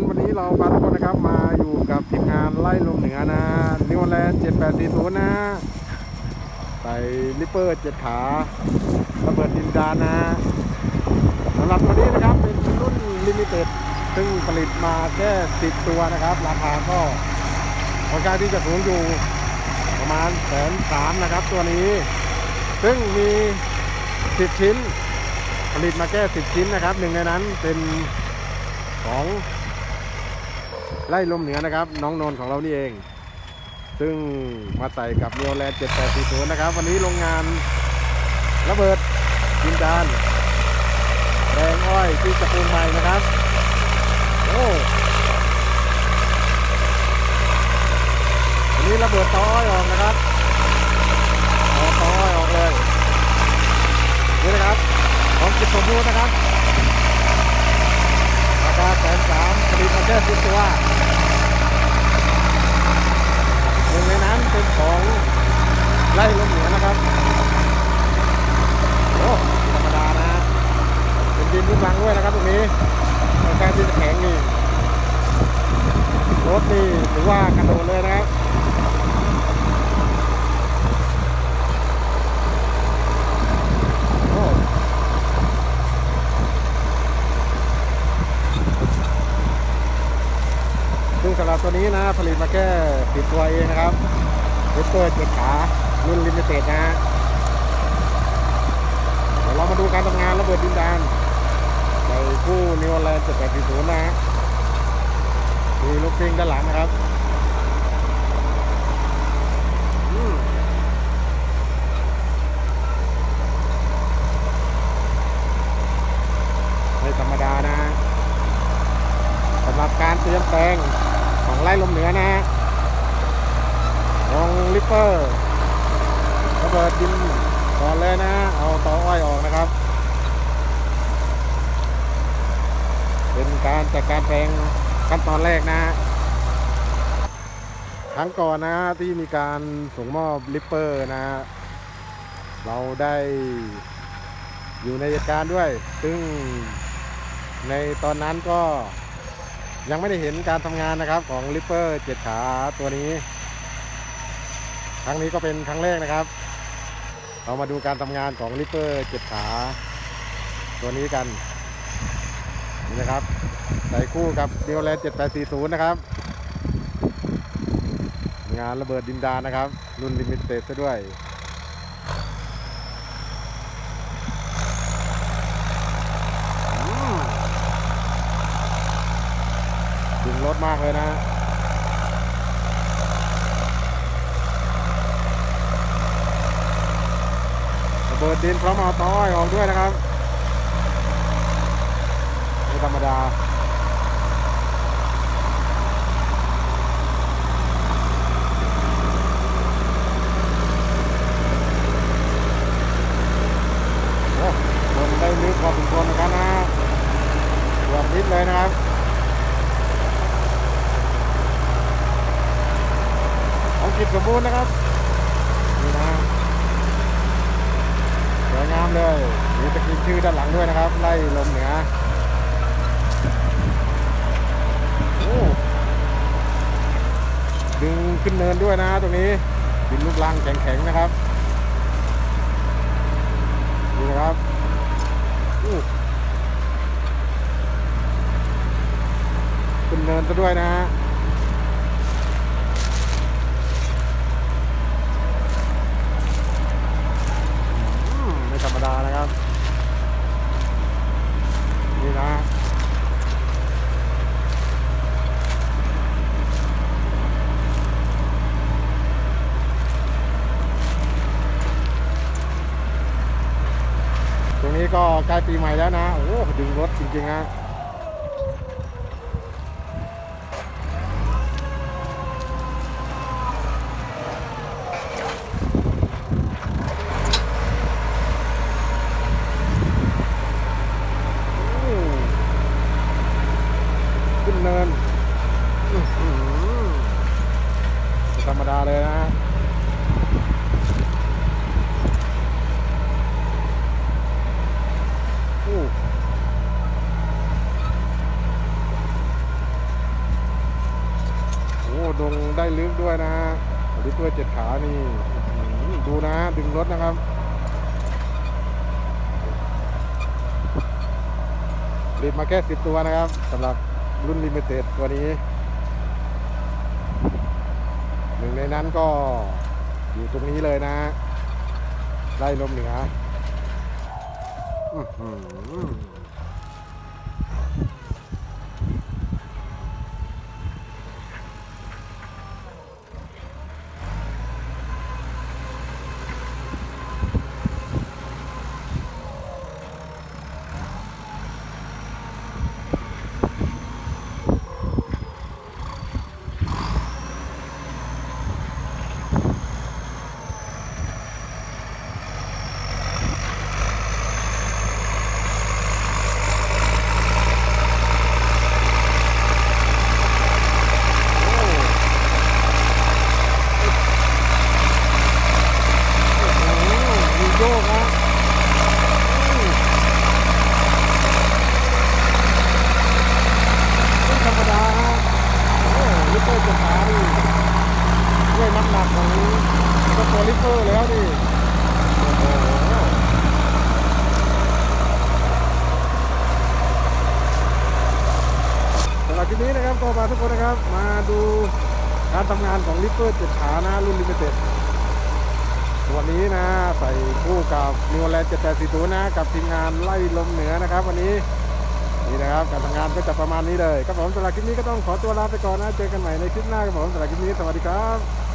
วนวันนี้เราพาทุกคนนะครับมาอยู่กับทีมงานไล่ลมเหนือนะนิวแลนด์7840 นะ ใส่ลิปเปอร์เจ็ดขาระเบิดดินดานนะสำหรับตัวนี้นะครับเป็นรุ่นลิมิเต็ดซึ่งผลิตมาแค่ 10 ตัวนะครับ ราคาก็ค่อนข้างที่จะสูงอยู่ประมาณแสนสามนะครับตัวนี้ ซึ่งมี 10 ชิ้น ผลิตมาแค่ 10 ชิ้นนะครับ หนึ่งในนั้นเป็นของ ไล่ลมเหนือนะครับ น้องนนของเรานี่เอง ซึ่งมาใส่กับเนียวแลนด์7840นะครับ วันนี้โรงงานระเบิดกินดานแรงอ้อยที่จะปรุงใหม่นะครับโอ้วันนี้ระเบิดต่ออ้อยออกนะครับเอาต่ออ้อยออกเลย นี่นะครับของจิตสมบูรณ์นะครับ ราคาแสนสาม ผลิตมาแค่สิบตัวหนึ่งในนั้นเป็นของไล่ลมเหนือนะครับ โอ้ธรรมดานะฮะเป็นดินลูกรังด้วยนะครับตรงนี้ค่อนข้างที่จะแข็งนี่รถนี่ถือว่ากระโดดเลยนะครับ โอ้ ซึ่งสำหรับตัวนี้นะผลิตมาแค่สิบตัวเองนะครับเวสเตอร์เจ็ดขารุ่นลิมิเต็ดนะฮะเดี๋ยวเรามาดูการทำงานระเบิดดินแดนในคู่นิวแลนด์7840นะฮะมีลูกซิงด้านหลังนะครับไม่ธรรมดานะสำหรับการเตรียมแปลง ไล่ลมเหนือนะฮะลงลิปเปอร์ระเบิดดินก่อนเลยนะเอาตออ้อยออกนะครับ เป็นการจัดการแปลงขั้นตอนแรกนะฮะครั้งก่อนนะที่มีการส่งมอบลิปเปอร์นะ เราได้อยู่ในเหตุการณ์ด้วย ซึ่งในตอนนั้นก็ ยังไม่ได้เห็นการทำงานนะครับของลิปเปอร์เจ็ดขาตัวนี้ ครั้งนี้ก็เป็นครั้งแรกนะครับ เรามาดูการทำงานของลิปเปอร์เจ็ดขา ตัวนี้กันนี่นะครับใส่คู่กับเดียวแลนเจ็ดแปดสี่ศูนย์นะครับ งานระเบิดดินดานนะครับ รุ่นลิมิเต็ดซะด้วย อืม ดึงรถมากเลยนะระเบิดดินพร้อมเอาต้อยออกด้วยนะครับไม่ธรรมดาโอ้คนได้ลึกพอสมควรเหมือนกันนะเกือบนิดเลยนะครับ ของ กิจสมบูรณ์นะครับนี่นะสวยงามเลยมีตะกี้ชื่อด้านหลังด้วยนะครับ ไล่ลมเหนือโอ้ดึงขึ้นเนินด้วยนะตรงนี้ดินลูกลังแข็งๆนะครับนี่นะครับขึ้นเนินซะด้วยนะฮะ อืมไม่ธรรมดานะครับ นี่นะ ตรงนี้ ก็ใกล้ปีใหม่แล้วนะ โอ้ดึงรถจริงๆนะขึ้นเนินธรรมดาเลยนะ โอ้ ลง ได้ลึกด้วยนะลิปเปอร์เจ็ดขานี่ดูนะดึงรถนะครับรีบมาแค่สิบตัวนะครับสำหรับรุ่นลิมิเต็ดตัวนี้ หนึ่งในนั้นก็อยู่ตรงนี้เลยนะไล่ลมเหนืออื้อหือ มีโยกนะไม่ธรรมดาฮะโอ้ลิปเปอร์จะขานี่ด้วยน้ำหนั ก็ตัวลิเปอร์แล้วนี่โอ้โหสำหรับคลิปนี้นะครับก็มาทุกคนนะครับ มาดูการทำงานของลิเปอร์เจ็ดขานะรุ่นลิมิเต็ดวันนี้นะ ใส่คู่กับนิวแลนด์7840นะ กับทีมงานไล่ลมเหนือนะครับ วันนี้นี่นะครับการทำงานก็จะประมาณนี้เลยครับผมสำหรับคลิปนี้ก็ต้องขอตัวลาไปก่อนนะ เจอกันใหม่ในคลิปหน้าครับผมสำหรับคลิปนี้สวัสดีครับ